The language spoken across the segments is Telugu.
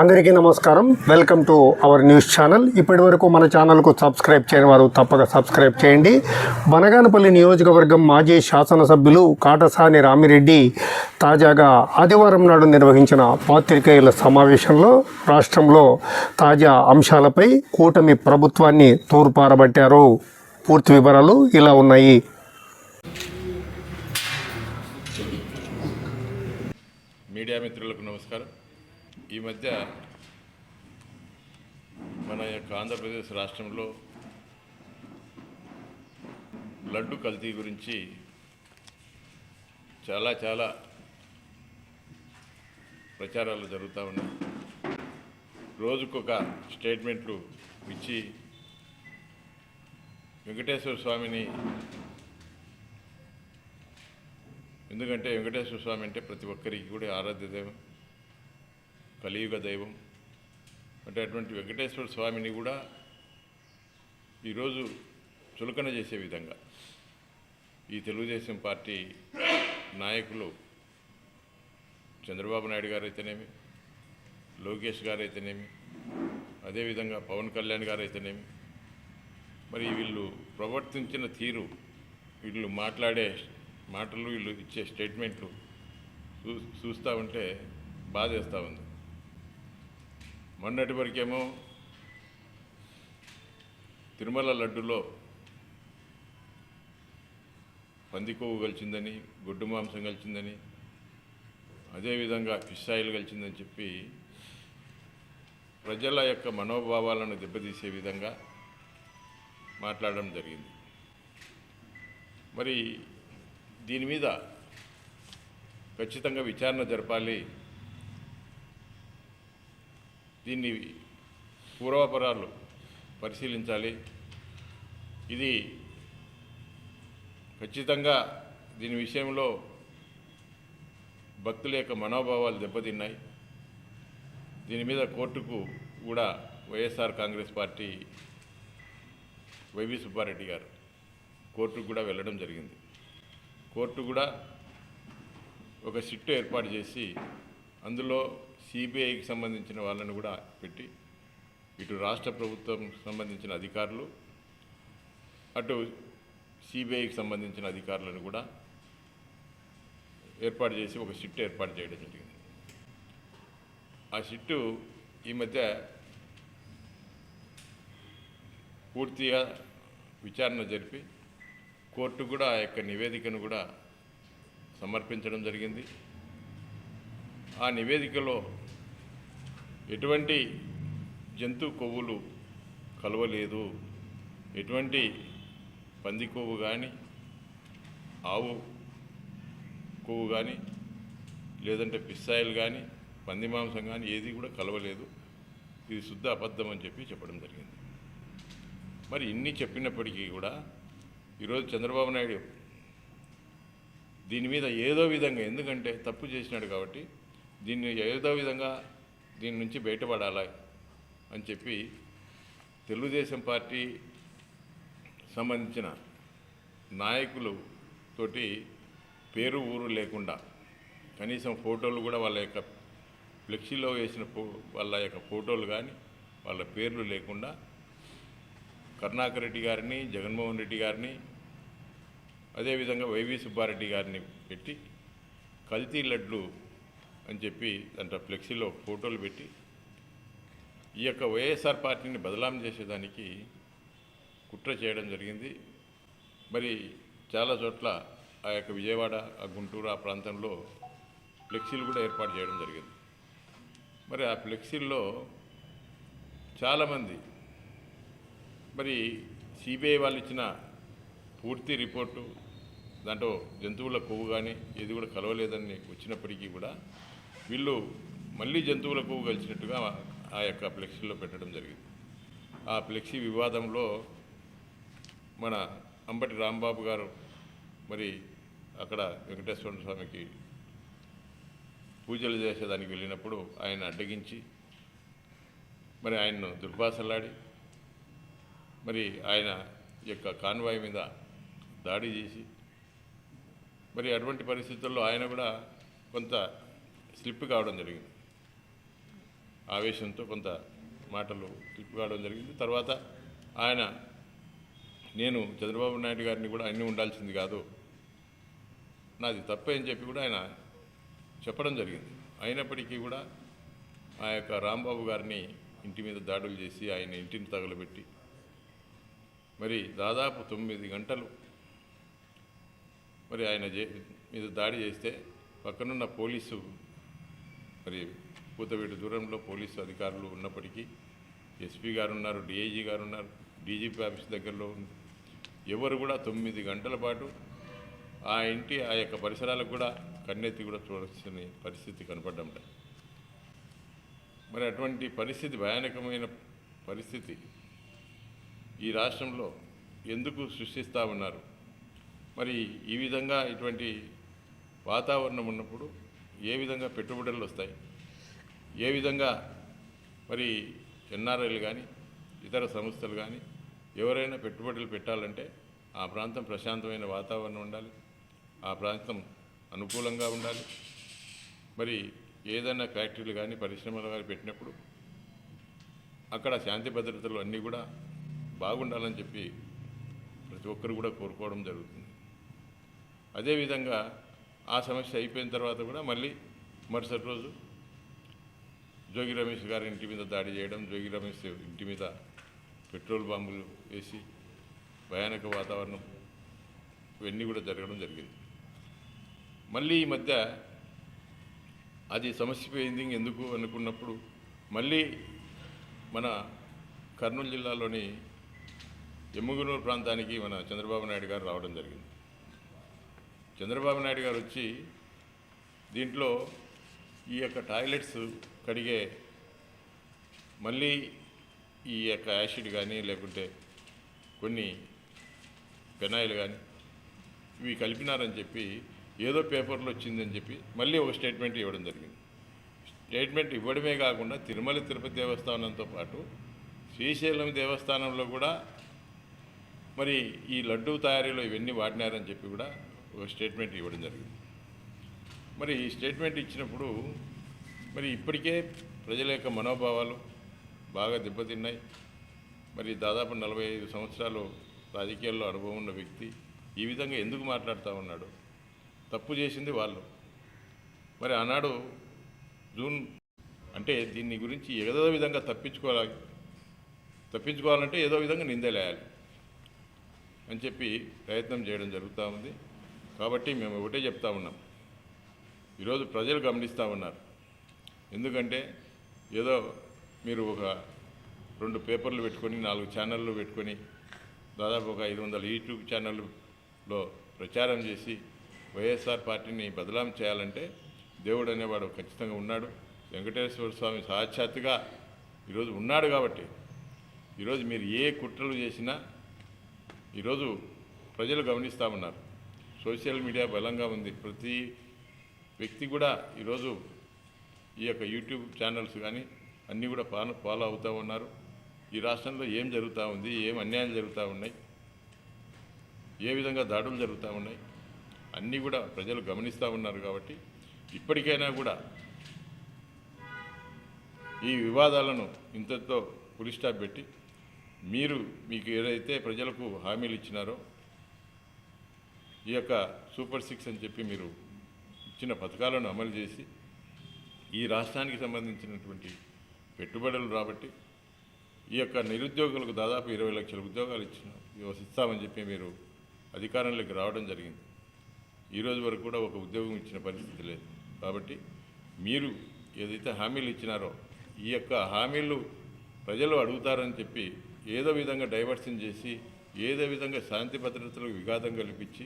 అందరికీ నమస్కారం. Welcome to our news channel ఇప్పటి వరకు మన ఛానల్కు సబ్స్క్రైబ్ చేయని వారు తప్పక సబ్స్క్రైబ్ చేయండి. బనగానపల్లి నియోజకవర్గం మాజీ శాసనసభ్యులు కాటసాని రామిరెడ్డి తాజాగా ఆదివారం నాడు నిర్వహించిన పాత్రికేయుల సమావేశంలో రాష్ట్రంలో తాజా అంశాలపై కూటమి ప్రభుత్వాన్ని తూర్పారబట్టారు. పూర్తి వివరాలు ఇలా ఉన్నాయి. మీడియా మిత్రులకు నమస్కారం. ఈ మధ్య మన యొక్క ఆంధ్రప్రదేశ్ రాష్ట్రంలో లడ్డు కల్తీ గురించి చాలా చాలా ప్రచారాలు జరుగుతూ ఉన్నాయి. రోజుకొక స్టేట్మెంట్లు ఇచ్చి వెంకటేశ్వర స్వామిని ఎందుకంటే వెంకటేశ్వర స్వామి అంటే ప్రతి ఒక్కరికి కూడా ఆరాధ్య దైవం కలియుగ దైవం. అంటే అటువంటి వెంకటేశ్వర స్వామిని కూడా ఈరోజు చులకన చేసే విధంగా ఈ తెలుగుదేశం పార్టీ నాయకులు చంద్రబాబు నాయుడు గారైతేనేమి లోకేష్ గారైతేనేమి అదేవిధంగా పవన్ కళ్యాణ్ గారైతేనేమి మరి వీళ్ళు ప్రవర్తించిన తీరు వీళ్ళు మాట్లాడే మాటలు వీళ్ళు ఇచ్చే స్టేట్మెంట్లు చూ చూస్తూ ఉంటే బాధేస్తూ ఉంది. మొన్నటి వరకేమో తిరుమల లడ్డులో పంది కొవ్వు కలిసిందని గొడ్డు మాంసం కలిసిందని అదేవిధంగా ఫిష్ ఆయిల్ కలిసిందని చెప్పి ప్రజల యొక్క మనోభావాలను దెబ్బతీసే విధంగా మాట్లాడడం జరిగింది. మరి దీని మీద ఖచ్చితంగా విచారణ జరపాలి. దీన్ని పూర్వాపరాలు పరిశీలించాలి. ఇది ఖచ్చితంగా దీని విషయంలో భక్తుల యొక్క మనోభావాలు దెబ్బతిన్నాయి. దీని మీద కోర్టుకు కూడా YSR Congress party Y V Subbareddy garu కోర్టుకు కూడా వెళ్ళడం జరిగింది. కోర్టు కూడా ఒక సిట్టు ఏర్పాటు చేసి అందులో సిబిఐకి సంబంధించిన వాళ్ళని కూడా పెట్టి ఇటు రాష్ట్ర ప్రభుత్వం సంబంధించిన అధికారులు అటు సిబిఐకి సంబంధించిన అధికారులను కూడా ఏర్పాటు చేసి ఒక సిట్టు ఏర్పాటు చేయడం జరిగింది. ఆ సిట్టు ఈ మధ్య పూర్తిగా విచారణ జరిపి కోర్టు కూడా ఆ యొక్క నివేదికను కూడా సమర్పించడం జరిగింది. ఆ నివేదికలో ఎటువంటి జంతు కొవ్వులు కలవలేదు ఎటువంటి పంది కొవ్వు కానీ ఆవు కొవ్వు కానీ లేదంటే పిస్తాయిలు కానీ పంది మాంసం కానీ ఏది కూడా కలవలేదు. ఇది శుద్ధ అబద్ధం అని చెప్పి చెప్పడం జరిగింది. మరి ఇన్ని చెప్పినప్పటికీ కూడా ఈరోజు చంద్రబాబు నాయుడు దీని మీద ఏదో విధంగా ఎందుకంటే తప్పు చేసినాడు కాబట్టి దీన్ని ఏదో విధంగా దీని నుంచి బయటపడాలి అని చెప్పి తెలుగుదేశం పార్టీ సంబంధించిన నాయకులు తోటి పేరు ఊరు లేకుండా కనీసం ఫోటోలు కూడా వాళ్ళ యొక్క ఫ్లెక్సీలో వేసిన ఫో వాళ్ళ యొక్క ఫోటోలు కానీ వాళ్ళ పేర్లు లేకుండా కరుణాకర్ రెడ్డి గారిని జగన్మోహన్ రెడ్డి గారిని అదేవిధంగా వైవి సుబ్బారెడ్డి గారిని పెట్టి కల్తీ లడ్లు అని చెప్పి దాంట్లో ఫ్లెక్సీలో ఫోటోలు పెట్టి ఈ యొక్క వైఎస్ఆర్ పార్టీని బదలాం చేసేదానికి కుట్ర చేయడం జరిగింది. మరి చాలా చోట్ల ఆ యొక్క విజయవాడ ఆ గుంటూరు ఆ ప్రాంతంలో ఫ్లెక్సీలు కూడా ఏర్పాటు చేయడం జరిగింది. మరి ఆ ఫ్లెక్సీల్లో చాలామంది మరి సిబిఐ వాళ్ళు ఇచ్చిన పూర్తి రిపోర్టు దాంట్లో జంతువుల కొవ్వు కానీ ఏది కూడా కలవలేదని వచ్చినప్పటికీ కూడా వీళ్ళు మళ్ళీ జంతువులకు కలిసినట్టుగా ఆ యొక్క ఫ్లెక్సీలో పెట్టడం జరిగింది. ఆ ఫ్లెక్సీ వివాదంలో మన అంబటి రాంబాబు గారు మరి అక్కడ వెంకటేశ్వర స్వామికి పూజలు చేసేదానికి వెళ్ళినప్పుడు ఆయన అడ్డగించి మరి ఆయన్ను దుర్భాషలాడి మరి ఆయన యొక్క కాన్వాయ్ మీద దాడి చేసి మరి అటువంటి పరిస్థితుల్లో ఆయన కూడా కొంత స్లిప్ కావడం జరిగింది. ఆవేశంతో కొంత మాటలు స్లిప్ కావడం జరిగింది. తర్వాత ఆయన నేను చంద్రబాబు నాయుడు గారిని కూడా అన్నీ ఉండాల్సింది కాదు నాది తప్పే అని చెప్పి కూడా ఆయన చెప్పడం జరిగింది. అయినప్పటికీ కూడా ఆ యొక్క రాంబాబు గారిని ఇంటి మీద దాడులు చేసి ఆయన ఇంటిని తగలబెట్టి మరి దాదాపు తొమ్మిది గంటలు మరి ఆయన జే మీద దాడి చేస్తే పక్కనున్న పోలీసు మరి కూతవేటు దూరంలో పోలీసు అధికారులు ఉన్నప్పటికీ ఎస్పీ గారు ఉన్నారు డిఐజీ గారు ఉన్నారు డీజీపీ ఆఫీస్ దగ్గరలో ఉంది. ఎవరు కూడా తొమ్మిది గంటల పాటు ఆ ఇంటి ఆ యొక్క పరిసరాలకు కూడా కన్నెత్తి కూడా చూడాల్సిన పరిస్థితి కనపడడం మరి అటువంటి పరిస్థితి భయానకమైన పరిస్థితి ఈ రాష్ట్రంలో ఎందుకు సృష్టిస్తూ ఉన్నారు? మరి ఈ విధంగా ఇటువంటి వాతావరణం ఉన్నప్పుడు ఏ విధంగా పెట్టుబడులు వస్తాయి ఏ విధంగా మరి ఎన్ఆర్ఐలు కానీ ఇతర సంస్థలు కానీ ఎవరైనా పెట్టుబడులు పెట్టాలంటే ఆ ప్రాంతం ప్రశాంతమైన వాతావరణం ఉండాలి ఆ ప్రాంతం అనుకూలంగా ఉండాలి. మరి ఏదైనా ఫ్యాక్టరీలు కానీ పరిశ్రమలు కానీ పెట్టినప్పుడు అక్కడ శాంతి భద్రతలు అన్నీ కూడా బాగుండాలని చెప్పి ప్రతి ఒక్కరు కూడా కోరుకోవడం జరుగుతుంది. అదేవిధంగా ఆ సమస్య అయిపోయిన తర్వాత కూడా మళ్ళీ మరుసటి రోజు జోగి రమేష్ గారి ఇంటి మీద దాడి చేయడం జోగి రమేష్ ఇంటి మీద పెట్రోల్ బాంబులు వేసి భయానక వాతావరణం ఇవన్నీ కూడా జరగడం జరిగింది. మళ్ళీ ఈ మధ్య అది సమస్య పోయింది ఎందుకు అనుకున్నప్పుడు మళ్ళీ మన కర్నూలు జిల్లాలోని ఎమ్ముగునూరు ప్రాంతానికి మన చంద్రబాబు నాయుడు గారు రావడం జరిగింది. చంద్రబాబు నాయుడు గారు వచ్చి దీంట్లో ఈ యొక్క టాయిలెట్స్ కడిగే మళ్ళీ ఈ యొక్క యాసిడ్ కానీ లేకుంటే కొన్ని పెనాయిల్ కానీ ఇవి కలిపినారని చెప్పి ఏదో పేపర్లో వచ్చిందని చెప్పి మళ్ళీ ఒక స్టేట్మెంట్ ఇవ్వడం జరిగింది. స్టేట్మెంట్ ఇవ్వడమే కాకుండా తిరుమల తిరుపతి దేవస్థానంతో పాటు శ్రీశైలం దేవస్థానంలో కూడా మరి ఈ లడ్డూ తయారీలో ఇవన్నీ వాడినారని చెప్పి కూడా ఒక స్టేట్మెంట్ ఇవ్వడం జరిగింది. మరి ఈ స్టేట్మెంట్ ఇచ్చినప్పుడు మరి ఇప్పటికే ప్రజల యొక్క మనోభావాలు బాగా దెబ్బతిన్నాయి. మరి దాదాపు నలభై ఐదు సంవత్సరాలు రాజకీయాల్లో అనుభవం ఉన్న వ్యక్తి ఈ విధంగా ఎందుకు మాట్లాడుతూ ఉన్నాడు? తప్పు చేసింది వాళ్ళు. మరి ఆనాడు జూన్ అంటే దీన్ని గురించి ఏదో విధంగా తప్పించుకోవాలి తప్పించుకోవాలంటే ఏదో విధంగా నిందలేయాలి అని చెప్పి ప్రయత్నం చేయడం జరుగుతూ ఉంది. కాబట్టి మేము ఒకటే చెప్తా ఉన్నాం. ఈరోజు ప్రజలు గమనిస్తూ ఉన్నారు. ఎందుకంటే ఏదో మీరు ఒక రెండు పేపర్లు పెట్టుకొని నాలుగు ఛానళ్ళు పెట్టుకొని దాదాపు ఒక ఐదు వందల యూట్యూబ్ ఛానళ్ళలో ప్రచారం చేసి వైఎస్ఆర్ పార్టీని బదలాం చేయాలంటే దేవుడు అనేవాడు ఖచ్చితంగా ఉన్నాడు. వెంకటేశ్వర స్వామి సాక్షాత్తుగా ఈరోజు ఉన్నాడు కాబట్టి ఈరోజు మీరు ఏ కుట్రలు చేసినా ఈరోజు ప్రజలు గమనిస్తూ ఉన్నారు. సోషల్ మీడియా బలంగా ఉంది. ప్రతి వ్యక్తి కూడా ఈరోజు ఈ యొక్క యూట్యూబ్ ఛానల్స్ కానీ అన్నీ కూడా ఫాలో ఫాలో అవుతూ ఉన్నారు. ఈ రాష్ట్రంలో ఏం జరుగుతూ ఉంది? ఏం అన్యాయాలు జరుగుతూ ఉన్నాయి? ఏ విధంగా దాడులు జరుగుతూ ఉన్నాయి? అన్నీ కూడా ప్రజలు గమనిస్తూ ఉన్నారు కాబట్టి ఇప్పటికైనా కూడా ఈ వివాదాలను ఇంతతో పులిస్టాప్ పెట్టి మీరు మీకు ఏదైతే ప్రజలకు హామీలు ఇచ్చినారో ఈ యొక్క సూపర్ సిక్స్ అని చెప్పి మీరు ఇచ్చిన పథకాలను అమలు చేసి ఈ రాష్ట్రానికి సంబంధించినటువంటి పెట్టుబడులు రాబట్టి ఈ యొక్క నిరుద్యోగులకు దాదాపు ఇరవై లక్షల ఉద్యోగాలు ఇచ్చిన ఇస్తామని చెప్పి మీరు అధికారంలోకి రావడం జరిగింది. ఈరోజు వరకు కూడా ఒక ఉద్యోగం ఇచ్చిన పరిస్థితి లేదు. కాబట్టి మీరు ఏదైతే హామీలు ఇచ్చినారో ఈ యొక్క హామీలు ప్రజలు అడుగుతారని చెప్పి ఏదో విధంగా డైవర్షన్ చేసి ఏదో విధంగా శాంతి భద్రతలకు విఘాతం కల్పించి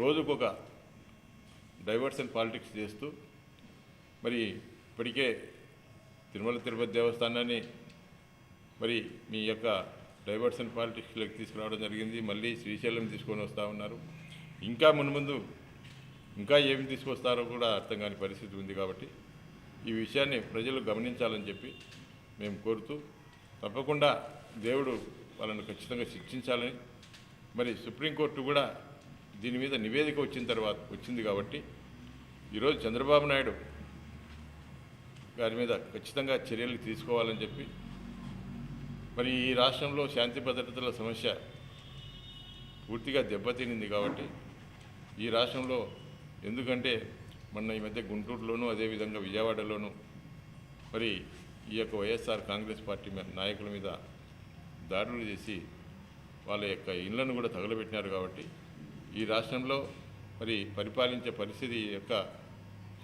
రోజుకొక డైవర్షన్ పాలిటిక్స్ చేస్తూ మరి ఇప్పటికే తిరుమల తిరుపతి దేవస్థానాన్ని మరి మీ యొక్క డైవర్షన్ పాలిటిక్స్లోకి తీసుకురావడం జరిగింది. మళ్ళీ శ్రీశైలం తీసుకొని వస్తూ ఉన్నారు. ఇంకా మున్ముందు ఇంకా ఏమి తీసుకొస్తారో కూడా అర్థం కాని పరిస్థితి ఉంది కాబట్టి ఈ విషయాన్ని ప్రజలు గమనించాలని చెప్పి మేము కోరుతూ తప్పకుండా దేవుడు వాళ్ళను ఖచ్చితంగా శిక్షించాలని మరి సుప్రీంకోర్టు కూడా దీని మీద నివేదిక వచ్చిన తర్వాత వచ్చింది కాబట్టి ఈరోజు చంద్రబాబు నాయుడు గారి మీద ఖచ్చితంగా చర్యలు తీసుకోవాలని చెప్పి మరి ఈ రాష్ట్రంలో శాంతి భద్రతల సమస్య పూర్తిగా దెబ్బతినింది కాబట్టి ఈ రాష్ట్రంలో ఎందుకంటే మొన్న ఈ మధ్య గుంటూరులోనూ అదేవిధంగా విజయవాడలోనూ మరి ఈ యొక్క వైఎస్ఆర్ కాంగ్రెస్ పార్టీ మీద నాయకుల మీద దాడులు చేసి వాళ్ళ యొక్క ఇళ్ళను కూడా తగలబెట్టినారు కాబట్టి ఈ రాష్ట్రంలో మరి పరిపాలించే పరిస్థితి యొక్క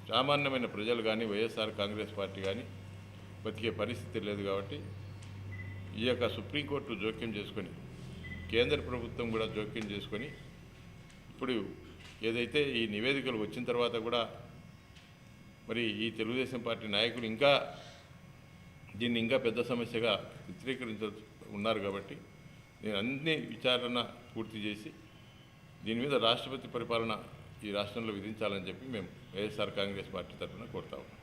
సామాన్యమైన ప్రజలు కానీ వైఎస్ఆర్ కాంగ్రెస్ పార్టీ కానీ బతికే పరిస్థితి లేదు కాబట్టి ఈ యొక్క సుప్రీంకోర్టు జోక్యం చేసుకొని కేంద్ర ప్రభుత్వం కూడా జోక్యం చేసుకొని ఇప్పుడు ఏదైతే ఈ నివేదికలు వచ్చిన తర్వాత కూడా మరి ఈ తెలుగుదేశం పార్టీ నాయకులు ఇంకా దీన్ని ఇంకా పెద్ద సమస్యగా చిత్రీకరించ ఉన్నారు కాబట్టి నేను అన్ని విచారణ పూర్తి చేసి దీని మీద రాష్ట్రపతి పరిపాలన ఈ రాష్ట్రంలో విధించాలని చెప్పి మేము వైఎస్ఆర్ కాంగ్రెస్ పార్టీ తరఫున కోరుతా ఉన్నాం.